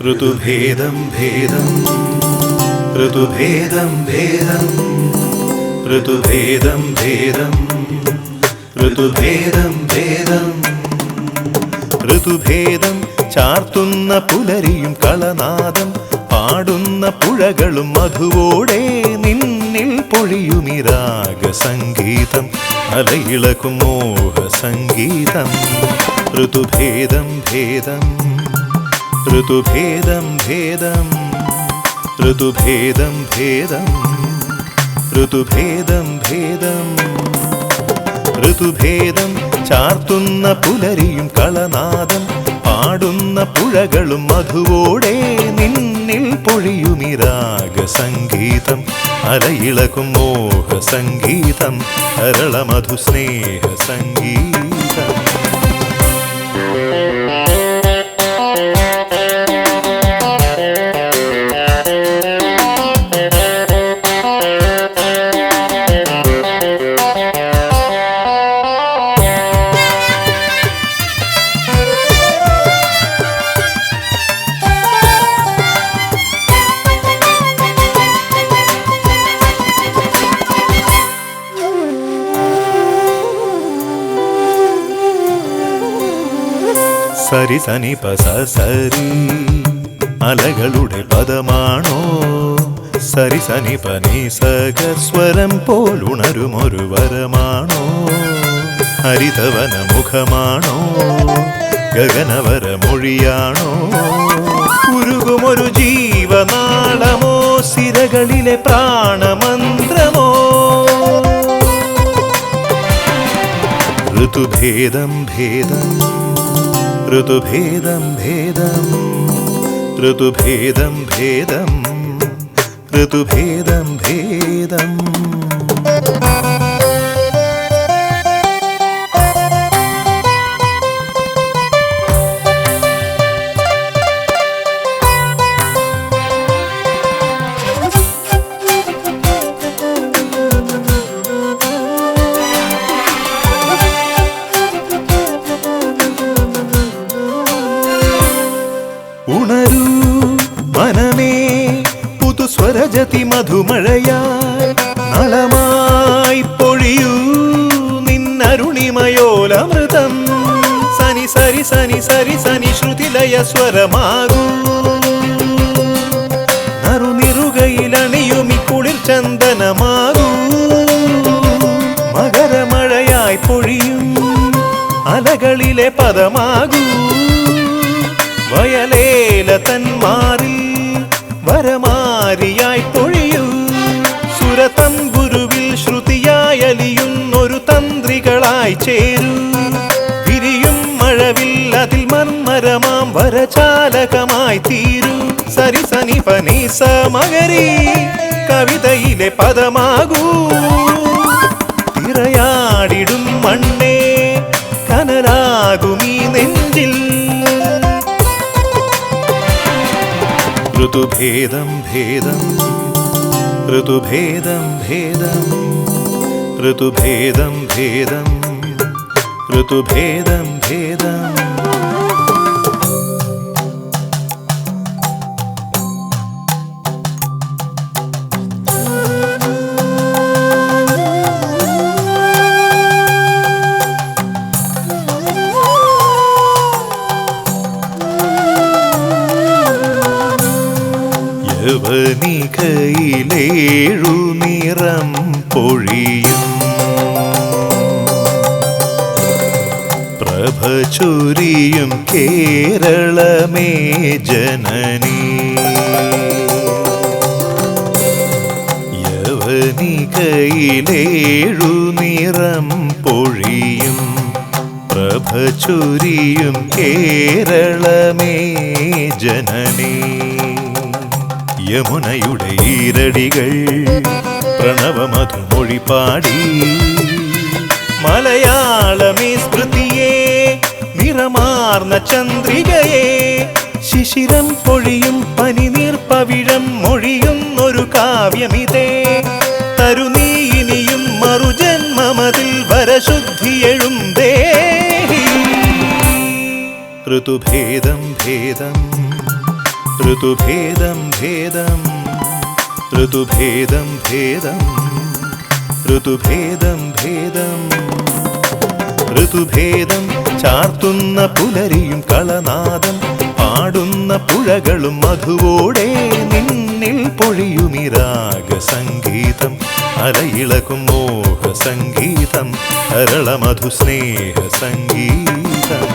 ഋതുഭേദം ഭേദം. ഋതുഭേദം ഭേദം. ഋതുഭേദം ഭേദം. ഋതുഭേദം ഭേദം. ഋതുഭേദം ചാർത്തുന്ന പുലരിയും കളനാദം. പാടുന്ന പുഴകളും മധുവോടെ നിന്നിൽ പൊഴിയുമിരാഗ സംഗീതം. അലയിളക്കും മോഹ സംഗീതം ഋതുഭേദം ഭേദം. ഋതുഭേദം ഭേദം ഋതുഭേദം ഭേദം ഋതുഭേദം ഭേദം. ഋതുഭേദം ചാർത്തുന്ന പുലരിയും കളനാദം പാടുന്ന പുഴകളും മധുവോടെ നിന്നിൽ പൊഴിയുമിരാഗ സംഗീതം അരയിളകും മോഹ സംഗീതം കരള മധു സ്നേഹ സംഗീതം. സരി സനി പസ സരി. അലകളുടെ പദമാണോ? സരി സനി പനി സക സ്വരം പോലുണരുമൊരു വരമാണോ? ഹരിതവന മുഖമാണോ? ഗഗനവര മൊഴിയാണോ? ഉരുകുമൊരു ജീവനാളമോ? സിരകളിലെ പ്രാണമന്ത്രമോ? ഋതുഭേദം ഭേദം ഋതുഭേദം ഭേദം ഋതുഭേദം ഭേദം ഋതുഭേദം ഭേദം. ഉണരൂ മനമേ പുതുസ്വരജതി മധുമഴയായി നളമായി പൊഴിയൂ നിന്നരുണിമയോലമൃതം സനി സരി സനി സരി സനി ശ്രുതിലയ സ്വരമാകൂ. കുളിർ ചന്ദനമാകൂ. മകരമഴയായി പൊഴിയും അലകളിലെ പദമാകൂ. വയലേല തന്മാറിൽ വരമാരിയായി പൊഴിയൂ. ഗുരുവിൽ ശ്രുതിയായി അലിയുന്നൊരു തന്ത്രികളായി ചേരൂ. വിരിയും മഴവിൽ അതിൽ മർമരമാം വരചാലകമായി തീരൂ. സരി സനി പനി കവിതയിലെ പദമാകൂ. തിറയാടിടും മണ്ണേ ഋതുഭേദം ഭേദം. ഋതുഭേദം ഭേദം. ഋതുഭേദം ഭേദം. ഋതുഭേദം ഭേദം. യവനികയിലേഴു നിറം പൊഴിയും. പ്രഭ ചൊരിയും കേരളമേ ജനനി. യവനികയിലേഴു നിറം പൊഴിയും. പ്രഭ കേരളമേ ജനനീ. യമുനയുടെ ഈരടികൾ പ്രണവമധുമൊഴി പാടി. മലയാളമേ സ്മൃതിയേ നിറമാർന്ന ചന്ദ്രികയെ ശിശിരം പൊഴിയും പനിനീർ പവിഴം മൊഴിയുന്നൊരു കാവ്യമിതേ. തരുനീ ഇനിയും മറുജന്മമതിൽ വരശുദ്ധിയെഴും ദേഹി ഋതുഭേദം ഭേദം ഋതുഭേദം ഭേദം ഋതുഭേദം ഭേദം ഋതുഭേദം ഭേദം. ഋതുഭേദം ചാർത്തുന്ന പുലരിയും കളനാദം പാടുന്ന പുഴകളും മധുവോടെ നിന്നിൽ പൊഴിയുമിരാഗ സംഗീതം അരയിളകും മോഹ സംഗീതം അരളമധു സ്നേഹ സംഗീതം.